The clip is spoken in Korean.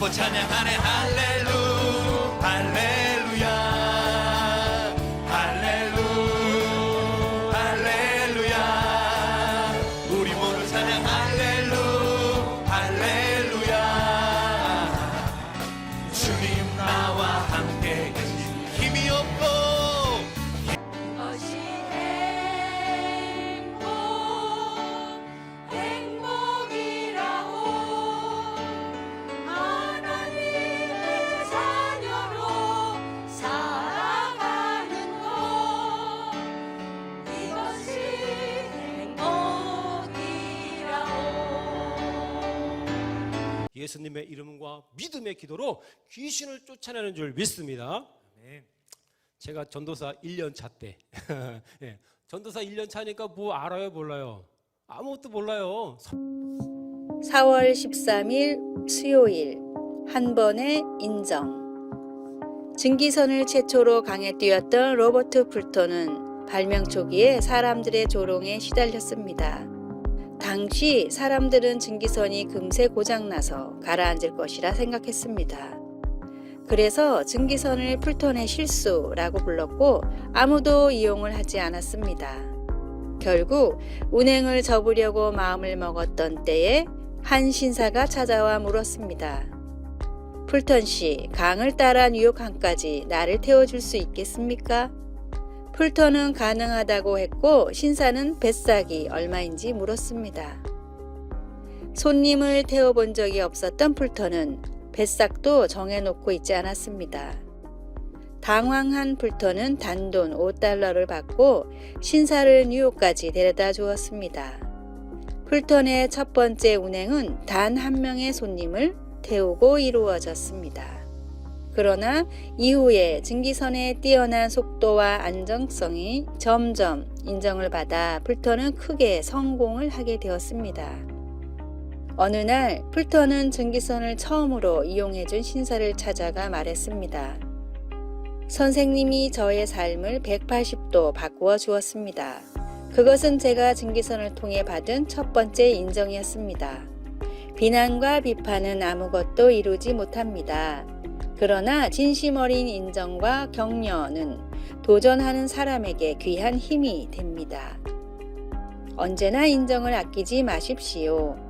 기뻐 찬양하네 할렐 예수님의 이름과 믿음의 기도로 귀신을 쫓아내는 줄 믿습니다. 제가 전도사 1년 차 때, 예, 전도사 1년 차니까 뭐 알아요, 몰라요? 아무것도 몰라요. 4월 13일 수요일 한 번의 인정 증기선을 최초로 강에 띄웠던 로버트 풀턴은 발명 초기에 사람들의 조롱에 시달렸습니다. 당시 사람들은 증기선이 금세 고장나서 가라앉을 것이라 생각했습니다. 그래서 증기선을 풀턴의 실수라고 불렀고 아무도 이용을 하지 않았습니다. 결국 운행을 접으려고 마음을 먹었던 때에 한 신사가 찾아와 물었습니다. 풀턴 씨, 강을 따라 뉴욕항까지 나를 태워줄 수 있겠습니까? 풀턴은 가능하다고 했고 신사는 뱃삭이 얼마인지 물었습니다. 손님을 태워본 적이 없었던 풀턴은 뱃삭도 정해놓고 있지 않았습니다. 당황한 풀턴은 단돈 5달러를 받고 신사를 뉴욕까지 데려다 주었습니다. 풀턴의 첫 번째 운행은 단 한 명의 손님을 태우고 이루어졌습니다. 그러나 이후에 증기선의 뛰어난 속도와 안정성이 점점 인정을 받아 풀턴은 크게 성공을 하게 되었습니다. 어느 날 풀턴은 증기선을 처음으로 이용해준 신사를 찾아가 말했습니다. 선생님이 저의 삶을 180도 바꾸어 주었습니다. 그것은 제가 증기선을 통해 받은 첫 번째 인정이었습니다. 비난과 비판은 아무것도 이루지 못합니다. 그러나 진심 어린 인정과 격려는 도전하는 사람에게 귀한 힘이 됩니다. 언제나 인정을 아끼지 마십시오.